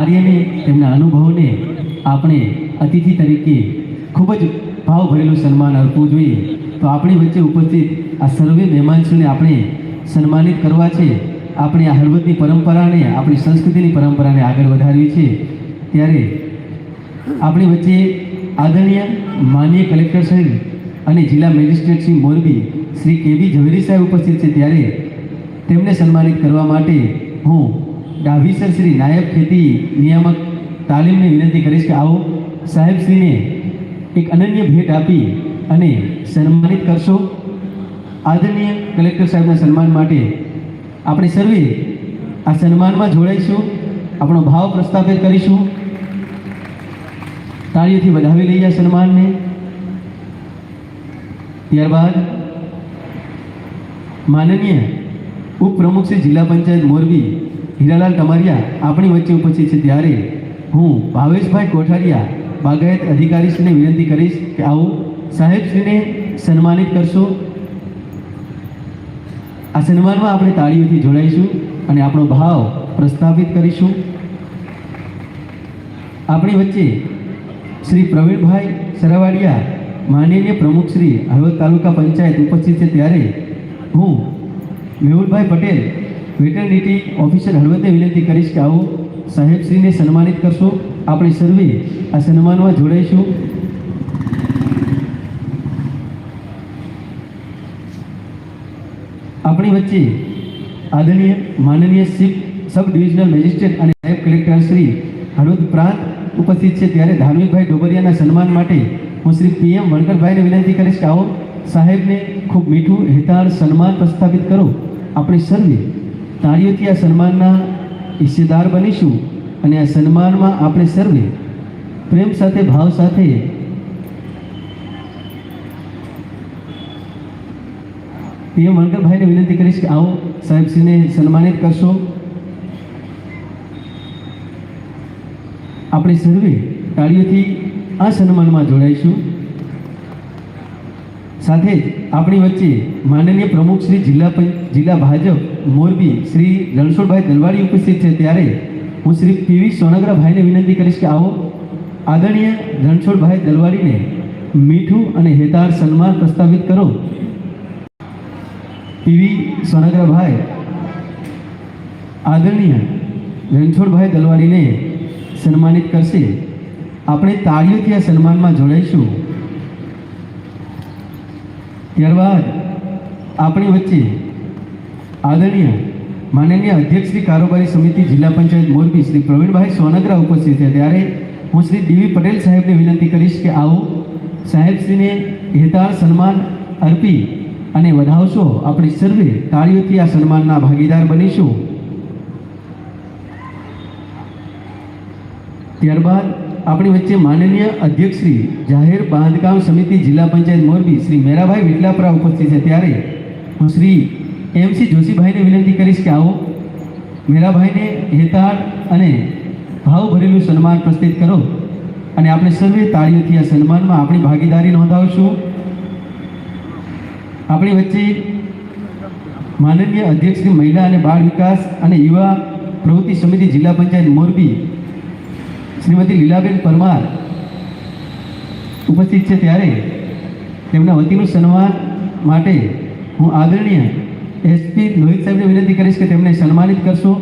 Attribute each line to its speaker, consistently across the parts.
Speaker 1: કાર્યને તેમના અનુભવને આપણે અતિથિ તરીકે ખૂબ જ ભાવભરેલું સન્માન આપવું જોઈએ. તો આપણી વચ્ચે ઉપસ્થિત આ સર્વે મહેમાનશ્રીને આપણે સન્માનિત કરવા છે. આપણે આ હળવદની પરંપરાને, આપણી સંસ્કૃતિની પરંપરાને આગળ વધારવી છે ત્યારે આપણી વચ્ચે આદરણીય માનનીય કલેક્ટર સાહેબ અને જિલ્લા મેજિસ્ટ્રેટ શ્રી મોરબી શ્રી કેબી ઝવેરી સાહેબ ઉપસ્થિત છે. ત્યારે તેમને સન્માનિત કરવા માટે હું ડાભીસર શ્રી નાયબ ખેતી નિયામક તાલીમને વિનંતી કરીશ કે આવો સાહેબશ્રીને એક અનન્ય ભેટ આપી અને સન્માનિત કરશો. આદરણીય કલેક્ટર સાહેબના સન્માન માટે આપણે સર્વે આ સન્માનમાં જોડાઈશું. આપણો ભાવ પ્રસ્થાપિત કરીશું. તાળીઓથી વધાવી લઈએ આ સન્માનને. ત્યારબાદ માનનીય ઉપપ્રમુખ શ્રી જિલ્લા પંચાયત મોરબી હીરાલાલ તમારિયા આપણી વચ્ચે ઉપસ્થિત છે ત્યારે હું ભાવેશભાઈ કોઠારિયા, બાગાયત અધિકારીશ્રીને વિનંતી કરીશ કે આવું સાહેબશ્રીને સન્માનિત કરશો. આ સન્માનમાં આપણે તાળીઓથી જોડાઈશું અને આપણો ભાવ પ્રસ્થાપિત કરીશું. આપણી વચ્ચે શ્રી પ્રવીણભાઈ સરાવાડિયા, માનનીય પ્રમુખ શ્રી હળવદ તાલુકા પંચાયત ઉપસ્થિત છે ત્યારે હું મેહુલભાઈ પટેલ વેટરનિટી ઓફિસર હળવદને વિનંતી કરીશ કે આવો સાહેબશ્રીને સન્માનિત કરશો. આપણે સર્વે આ સન્માનમાં જોડાઈશું. આપણી વચ્ચે આદરણીય, માનનીય શિપ, સબ ડિવિઝનલ મેજિસ્ટ્રેટ અને નાયબ કલેક્ટર શ્રી હળવદ પ્રાંત ઉપસ્થિત છે. ત્યારે ધાર્મિકભાઈ ડોબરિયાના સન્માન માટે હું શ્રી પીએમ વણકરભાઈને વિનંતી કરીશ કે આવો સાહેબને ખૂબ મીઠું, હેતાળ સન્માન પ્રસ્થાપિત કરો. આપણે સર્વે તાળીઓથી આ સન્માનના હિસ્સેદાર બનીશું અને આ સન્માનમાં આપણે સર્વે પ્રેમ સાથે, ભાવ સાથે પીએમ વણકરભાઈને વિનંતી કરીશ કે આવો સાહેબશ્રીને સન્માનિત કરશો. આપણે સર્વે તાળીઓથી આ સન્માનમાં જોડાઈશું. સાથે જ આપણી વચ્ચે માનનીય પ્રમુખ શ્રી જિલ્લા જિલ્લા ભાજપ મોરબી શ્રી રણછોડભાઈ દલવાડી ઉપસ્થિત છે. ત્યારે હું શ્રી પીવી સોનગરાભાઈને વિનંતી કરીશ કે આવો આદરણીય રણછોડભાઈ દલવાડીને મીઠું અને હેતાર સન્માન પ્રસ્તાવિત કરો. પીવી સોનગરાભાઈ, આદરણીય રણછોડભાઈ દલવાડીને સન્માનિત કરશે. આપણે તાળીઓથી આ સન્માનમાં જોડાઈશું. ત્યારબાદ આપણી વચ્ચે આદરણીય માનનીય અધ્યક્ષ શ્રી કારોબારી સમિતિ જિલ્લા પંચાયત મોરબી શ્રી પ્રવીણભાઈ સોનગરા ઉપસ્થિત છે. ત્યારે હું શ્રી ડીવી પટેલ સાહેબને વિનંતી કરીશ કે આવો સાહેબશ્રીને હેતાળ સન્માન અર્પી અને વધાવશો. આપણી સર્વે તાળીઓથી આ સન્માનના ભાગીદાર બનીશું. ત્યારબાદ આપણી વચ્ચે માનનીય અધ્યક્ષ શ્રી જાહેર બાંધકામ સમિતિ જિલ્લા પંચાયત મોરબી શ્રી મેરાભાઈ વિટલાપરા ઉપસ્થિત છે. ત્યારે હું શ્રી એમસી જોશીભાઈને વિનંતી કરીશ કે આવો મેરાભાઈને હેતાળ અને ભાવ ભરેલું સન્માન પ્રસ્તુત કરો અને આપણે સર્વે તાળીઓથી આ સન્માનમાં આપણી ભાગીદારી નોંધાવશું. આપણી વચ્ચે માનનીય અધ્યક્ષ શ્રી મહિલા અને બાળ વિકાસ અને યુવા પ્રવૃત્તિ સમિતિ જિલ્લા પંચાયત મોરબી શ્રીમતી લીલાબેન પરમાર ઉપસ્થિત છે ત્યારે તેમના વતીનું સન્માન માટે હું આદરણીય એસપી લોહિત સાહેબને વિનંતી કરીશ કે તેમને સન્માનિત કરશો.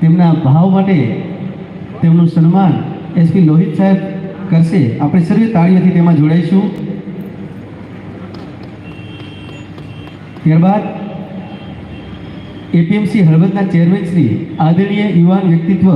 Speaker 1: તેમના ભાવ માટે તેમનું સન્માન એસપી લોહિત સાહેબ કરશે. આપણે સર્વે તાળીઓથી તેમાં જોડાઈશું. ત્યારબાદ એપીએમસી હળવદના ચેરમેન શ્રી આદરણીય યુવાન વ્યક્તિત્વ